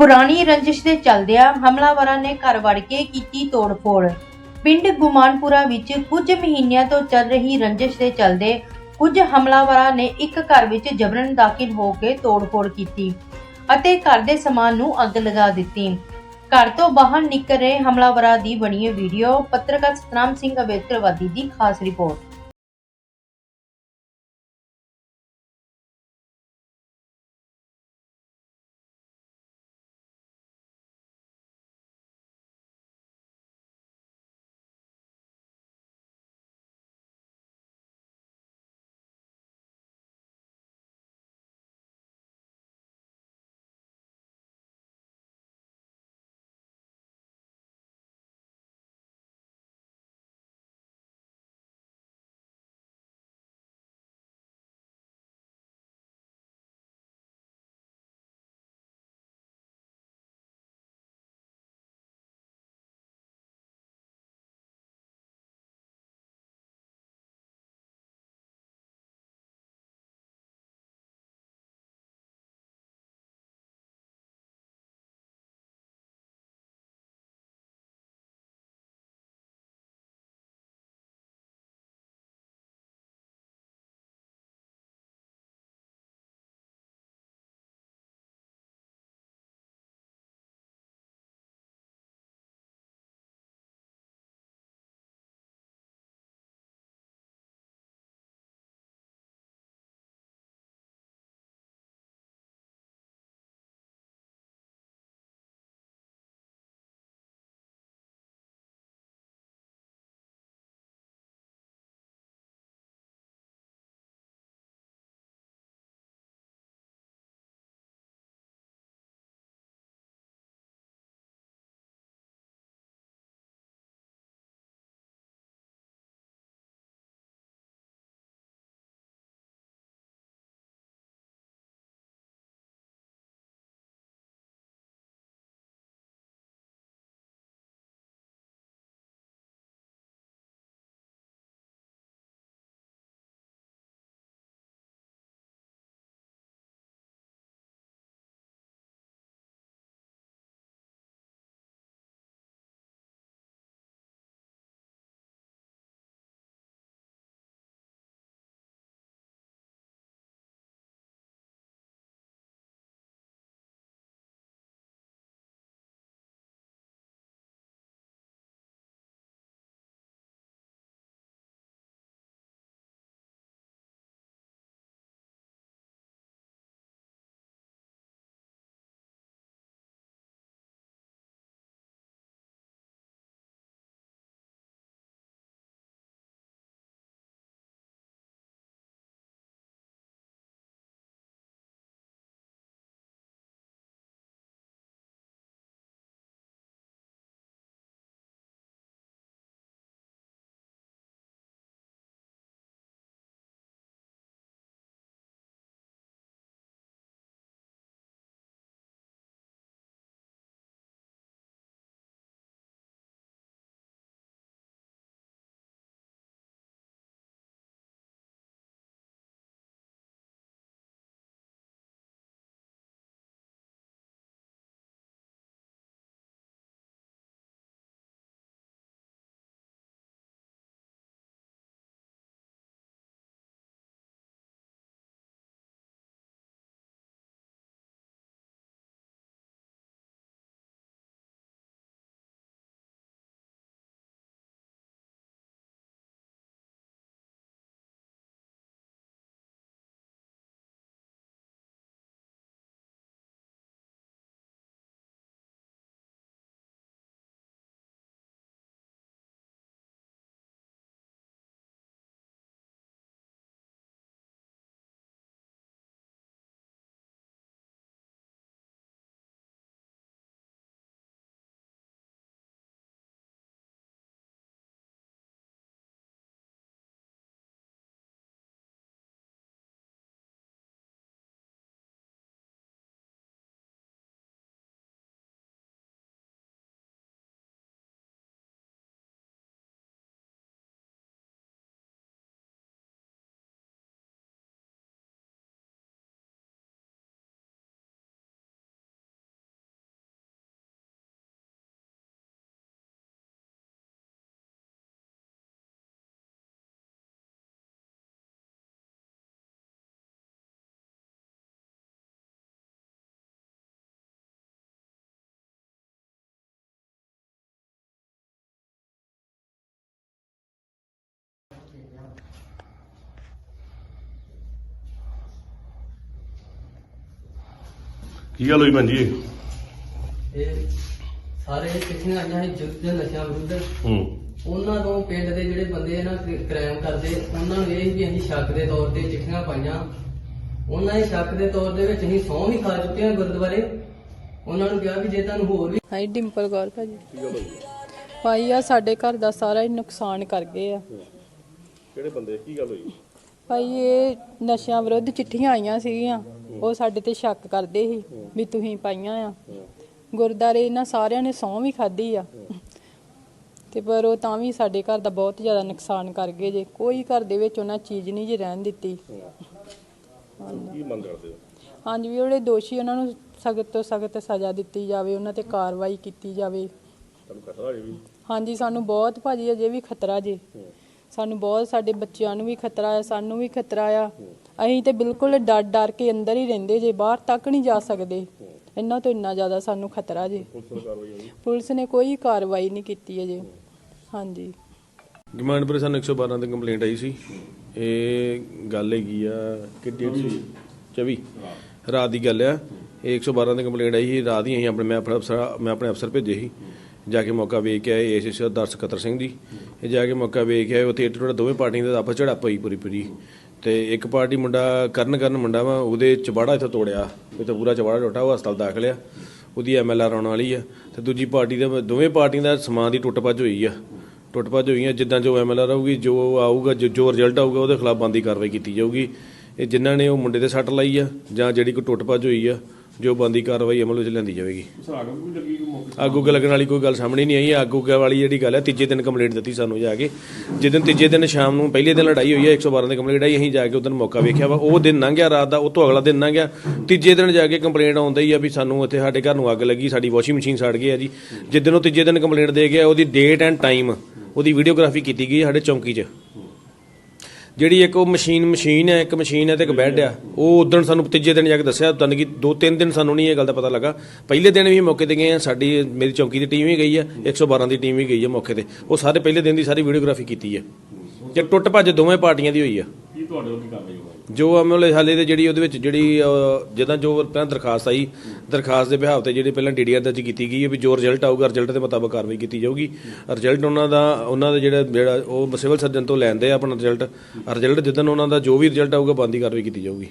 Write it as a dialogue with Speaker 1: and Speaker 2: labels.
Speaker 1: ਪੁਰਾਣੀ ਰੰਜਿਸ਼ ਦੇ ਚੱਲਦਿਆਂ ਹਮਲਾਵਰਾਂ ਨੇ ਘਰ ਵੜ ਕੇ ਕੀਤੀ ਤੋੜਫੋੜ। ਪਿੰਡ ਗੁਮਾਨਪੁਰਾ ਵਿੱਚ ਕੁਝ ਮਹੀਨਿਆਂ ਤੋਂ ਚੱਲ ਰਹੀ ਰੰਜਿਸ਼ ਦੇ ਚੱਲਦੇ ਕੁਝ ਹਮਲਾਵਰਾਂ ਨੇ ਇੱਕ ਘਰ ਵਿੱਚ ਜਬਰਨ ਦਾਖਲ ਹੋ ਕੇ ਤੋੜਫੋੜ ਕੀਤੀ ਅਤੇ ਘਰ ਦੇ ਸਮਾਨ ਨੂੰ ਅੱਗ ਲਗਾ ਦਿੱਤੀ। ਘਰ ਤੋਂ ਬਾਹਰ ਨਿਕਲ ਰਹੇ ਹਮਲਾਵਰਾਂ ਦੀ ਬਣੀ ਵੀਡੀਓ ਪੱਤਰਕਾਰ ਸਤਨਾਮ ਸਿੰਘ ਅਬੇਦਕਰਵਾਦੀ ਦੀ ਖਾਸ ਰਿਪੋਰਟ।
Speaker 2: ਕੀ ਗੱਲ ਹੋਈ ਭੈਣ ਜੀ?
Speaker 3: ਇਹ ਸਾਰੇ ਚਿੱਠੀਆਂ ਆਈਆਂ ਸੀ ਯੁੱਧ ਦੇ ਨਸ਼ਿਆਂ ਵਿਰੁੱਧ।
Speaker 2: ਹੂੰ।
Speaker 3: ਉਹਨਾਂ ਤੋਂ ਪਿੰਡ ਦੇ ਜਿਹੜੇ ਬੰਦੇ ਨਾ ਕ੍ਰਾਈਮ ਕਰਦੇ ਉਹਨਾਂ ਨੂੰ ਇਹ ਵੀ ਅਸੀਂ ਸ਼ੱਕ ਦੇ ਤੌਰ ਤੇ ਚਿੱਠੀਆਂ ਪਾਈਆਂ। ਉਹਨਾਂ ਦੇ ਸ਼ੱਕ ਦੇ ਤੌਰ ਦੇ ਵਿੱਚ ਅਸੀਂ ਸਹੁੰ ਵੀ ਖਾ ਚੁੱਕੇ ਹਾਂ ਗੁਰਦੁਆਰੇ। ਉਹਨਾਂ ਨੂੰ ਕਿਹਾ ਵੀ ਜੇ ਤੁਹਾਨੂੰ ਹੋਰ ਵੀ
Speaker 4: ਹਾਈ ਡਿੰਪਲ ਕੌਰ ਭਾਜੀ। ਭਾਈ ਆ ਸਾਡੇ ਘਰ ਦਾ ਸਾਰਾ ਹੀ ਨੁਕਸਾਨ ਕਰ ਗਏ ਆ।
Speaker 2: ਕਿਹੜੇ ਬੰਦੇ? ਕੀ ਗੱਲ ਹੋਈ?
Speaker 4: ਭਾਈ ਇਹ ਨਸ਼ਿਆਂ ਵਿਰੁੱਧ ਚਿੱਠੀਆਂ ਆਈਆਂ ਸੀਗੀਆਂ। ਉਹ ਸਾਡੇ ਤੇ ਸ਼ੱਕ ਕਰਦੇ ਸੀ ਵੀ ਤੁਸੀਂ ਪਾਈਆਂ ਆ। ਗੁਰਦਾਰੇ ਇਹਨਾਂ ਸਾਰਿਆਂ ਨੇ ਸਹੁੰ ਵੀ ਖਾਧੀ ਆ। ਤੇ ਪਰ ਉਹ ਤਾਂ ਵੀ ਸਾਡੇ ਘਰ ਦਾ ਬਹੁਤ ਜ਼ਿਆਦਾ ਨੁਕਸਾਨ ਕਰ ਗਏ ਜੇ। ਕੋਈ ਘਰ ਦੇ ਵਿੱਚ ਉਹਨਾਂ ਚੀਜ਼ ਨਹੀਂ ਜੇ ਰਹਿਣ ਦਿੱਤੀ।
Speaker 2: ਕੀ ਮੰਗ ਕਰਦੇ ਹੋ?
Speaker 4: ਹਾਂਜੀ ਵੀ ਜਿਹੜੇ ਦੋਸ਼ੀ ਉਹਨਾਂ ਨੂੰ ਸਖਤ ਤੋਂ ਸਖਤ ਸਜ਼ਾ ਦਿੱਤੀ ਜਾਵੇ ਉਹਨਾਂ ਤੇ ਕਾਰਵਾਈ ਕੀਤੀ ਜਾਵੇ।
Speaker 2: ਤੁਹਾਨੂੰ ਖਤਰਾ ਵੀ।
Speaker 4: ਹਾਂਜੀ ਸਾਨੂੰ ਬਹੁਤ ਭਾਜੀ ਅਜੇ ਵੀ ਖਤਰਾ ਜੇ। ਸਾਨੂੰ ਬਹੁਤ ਸਾਡੇ ਬੱਚਿਆਂ ਨੂੰ ਵੀ ਖਤਰਾ ਆ ਸਾਨੂੰ ਵੀ ਖਤਰਾ ਆ। ਅਸੀਂ ਤੇ ਬਿਲਕੁਲ ਡਰ ਡਰ ਕੇ ਅੰਦਰ ਹੀ ਰਹਿੰਦੇ ਜੇ ਬਾਹਰ ਤੱਕ ਨਹੀਂ ਜਾ ਸਕਦੇ। ਇਹਨਾਂ ਤੋਂ ਇੰਨਾ ਜ਼ਿਆਦਾ ਸਾਨੂੰ ਖਤਰਾ ਜੇ।
Speaker 2: ਪੁਲਿਸ ਨੂੰ
Speaker 4: ਕੋਈ ਕਾਰਵਾਈ ਨਹੀਂ ਕੀਤੀ ਅਜੇ। ਹਾਂਜੀ।
Speaker 5: ਗਮਾਨਪੁਰ ਸਾਨੂੰ 112 ਤੇ ਕੰਪਲੇਂਟ ਆਈ ਸੀ। ਇਹ ਗੱਲ ਹੈਗੀ ਆ ਕਿ ਡੇਟ ਸੀ 24 ਰਾਤ ਦੀ ਗੱਲ ਆ। ਇਹ 112 ਤੇ ਕੰਪਲੇਂਟ ਆਈ ਸੀ। ਰਾਤ ਹੀ ਅਸੀਂ ਆਪਣੇ ਮੈਂ ਆਪਣੇ ਅਫਸਰ ਮੈਂ ਆਪਣੇ ਅਫਸਰ ਭੇਜੇ ਸੀ। ਜਾ ਕੇ ਮੌਕਾ ਵੇਖ ਕੇ ਆਏ ਏਐਸਏ ਸਰਦਾਰ ਸਕੱਤਰ ਸਿੰਘ ਦੀ ਇਹ ਜਾ ਕੇ ਮੌਕਾ ਵੇਖ ਕੇ ਆਏ, ਉੱਥੇ ਥੋੜਾ ਦੋਵੇਂ ਪਾਰਟੀਆਂ ਦੇ ਆਪਸ ਝੜਪ ਹੋਈ ਪੂਰੀ ਪੂਰੀ। ਤੇ ਇੱਕ ਪਾਰਟੀ ਮੁੰਡਾ ਕਰਨ ਕਰਨ ਮੁੰਡਾ ਵਾ, ਉਹਦੇ ਚਬਾੜਾ ਇੱਥੇ ਤੋੜਿਆ ਇਹ ਤਾਂ ਪੂਰਾ ਚਬਾੜਾ ਟੁੱਟਾ, ਉਹ ਹਸਪਤਾਲ ਦਾਖਲ ਆ। ਉਹਦੀ ਐਮਐਲਆਰ ਆਉਣ ਵਾਲੀ ਆ। ਤੇ ਦੂਜੀ ਪਾਰਟੀ ਦਾ ਦੋਵੇਂ ਪਾਰਟੀਆਂ ਦਾ ਸਮਾਨ ਦੀ ਟੁੱਟ ਭੱਜ ਹੋਈ ਆ। ਟੁੱਟ ਭੱਜ ਹੋਈਆਂ, ਜਿੱਦਾਂ ਜੋ ਐਮਐਲਆਰ ਆਊਗੀ ਜੋ ਆਊਗਾ, ਜੋ- ਜੋ ਰਿਜ਼ਲਟ ਆਊਗਾ, ਉਹਦੇ ਖਿਲਾਫ ਬੰਦੀ ਕਾਰਵਾਈ ਕੀਤੀ ਜਾਊਗੀ। ਇਹ ਜਿਨ੍ਹਾਂ ਨੇ ਉਹ ਮੁੰਡੇ ਤੇ ਸੱਟ ਲਾਈ ਆ, ਜਾਂ ਜਿਹੜੀ ਕੋਈ ਟੁੱਟ ਭੱਜ ਹੋਈ ਆ ਜੋ ਬੰਦੀ ਕਾਰਵਾਈ ਅਮਲ ਵਿੱਚ ਲਿਆਂਦੀ ਜਾਵੇਗੀ। ਆਗੂ ਲੱਗਣ ਵਾਲੀ ਕੋਈ ਗੱਲ ਸਾਹਮਣੇ ਨਹੀਂ ਆਈ। ਆਗੂ ਵਾਲੀ ਜਿਹੜੀ ਗੱਲ ਹੈ ਤੀਜੇ ਦਿਨ ਕੰਪਲੇਂਟ ਦਿੱਤੀ ਸਾਨੂੰ ਜਾ ਕੇ। ਜਿੱਦਨ ਤੀਜੇ ਦਿਨ ਸ਼ਾਮ ਨੂੰ ਪਹਿਲੇ ਦਿਨ ਲੜਾਈ ਹੋਈ ਹੈ 112 ਦੀ ਕੰਪਲੇਂਟ ਆਈ ਅਸੀਂ ਜਾ ਕੇ ਉਦੋਂ ਮੌਕਾ ਵੇਖਿਆ ਵਾ। ਉਹ ਦਿਨ ਲੰਘ ਗਿਆ ਰਾਤ ਦਾ ਉਹ ਤੋਂ ਅਗਲਾ ਦਿਨ ਲੰਘ ਗਿਆ। ਤੀਜੇ ਦਿਨ ਜਾ ਕੇ ਕੰਪਲੇਂਟ ਆਉਂਦਾ ਹੀ ਆ ਵੀ ਸਾਨੂੰ ਇੱਥੇ ਸਾਡੇ ਘਰ ਨੂੰ ਅੱਗ ਲੱਗੀ ਸਾਡੀ ਵਾਸ਼ਿੰਗ ਮਸ਼ੀਨ ਸੜ ਗਈ ਆ ਜੀ। ਜਿੱਦਨ ਉਹ ਤੀਜੇ ਦਿਨ ਕੰਪਲੇਂਟ ਦੇ ਗਿਆ ਉਹਦੀ ਡੇਟ ਐਂਡ ਟਾਈਮ ਉਹਦੀ ਵੀਡੀਓਗ੍ਰਾਫੀ ਕੀਤੀ ਗਈ ਸਾਡੇ ਚੌਂਕੀ 'ਚ। ਜਿਹੜੀ ਇੱਕ ਉਹ ਮਸ਼ੀਨ ਮਸ਼ੀਨ ਹੈ, ਇੱਕ ਮਸ਼ੀਨ ਹੈ ਤੇ ਇੱਕ ਬੈੱਡ ਆ। ਉਹ ਉਦੋਂ ਸਾਨੂੰ ਤੀਜੇ ਦਿਨ ਜਾ ਕੇ ਦੱਸਿਆ, ਤਾਂ ਕਿ ਦੋ ਤਿੰਨ ਦਿਨ ਸਾਨੂੰ ਨਹੀਂ ਇਹ ਗੱਲ ਦਾ ਪਤਾ ਲੱਗਾ। ਪਹਿਲੇ ਦਿਨ ਵੀ ਮੌਕੇ ਤੇ ਗਏ ਆ, ਸਾਡੀ, ਮੇਰੀ ਚੌਂਕੀ ਦੀ ਟੀਮ ਵੀ ਗਈ ਆ 112 ਦੀ ਟੀਮ ਵੀ ਗਈ ਆ ਮੌਕੇ ਤੇ। ਉਹ ਸਾਰੇ ਪਹਿਲੇ ਦਿਨ ਦੀ ਸਾਰੀ ਵੀਡੀਓਗ੍ਰਾਫੀ ਕੀਤੀ ਹੈ ਜੇ ਟੁੱਟ ਭੱਜ ਦੋਵੇਂ ਪਾਰਟੀਆਂ ਦੀ ਹੋਈ ਆ।
Speaker 2: ਕੀ ਤੁਹਾਡੇ ਵੱਲੋਂ ਕੀ ਕਾਰਵਾਈ
Speaker 5: ਜੋ ਅਮਲੇ ਹਾਲੇ ਦੇ ਜਿਹੜੀ ਉਹਦੇ ਵਿੱਚ ਜਿਹੜੀ ਅਹ, ਜਿੱਦਾਂ ਜੋ ਪਹਿਲਾਂ ਦਰਖਾਸਤ ਆਈ ਦਰਖਾਸਤ ਦੇ ਬਿਹਾਵ ਤੇ ਜਿਹੜੀ ਪਹਿਲਾਂ ਡੀਡੀਆਰ ਦਰਜ ਕੀਤੀ ਗਈ ਹੈ ਵੀ ਜੋ ਰਿਜ਼ਲਟ ਆਊਗਾ ਰਿਜ਼ਲਟ ਦੇ ਮੁਤਾਬਕ ਕਾਰਵਾਈ ਕੀਤੀ ਜਾਊਗੀ। ਰਿਜ਼ਲਟ ਉਹਨਾਂ ਦਾ ਉਹਨਾਂ ਦਾ ਜਿਹੜਾ ਜਿਹੜਾ ਉਹ ਸਿਵਲ ਸਰਜਨ ਤੋਂ ਲੈਂਦੇ ਆ ਆਪਣਾ ਰਿਜ਼ਲਟ ਰਿਜ਼ਲਟ ਜਿੱਦਨ ਉਹਨਾਂ ਦਾ ਜੋ ਵੀ ਰਿਜ਼ਲਟ ਆਊਗਾ ਬੰਦੀ ਕਾਰਵਾਈ ਕੀਤੀ ਜਾਊਗੀ।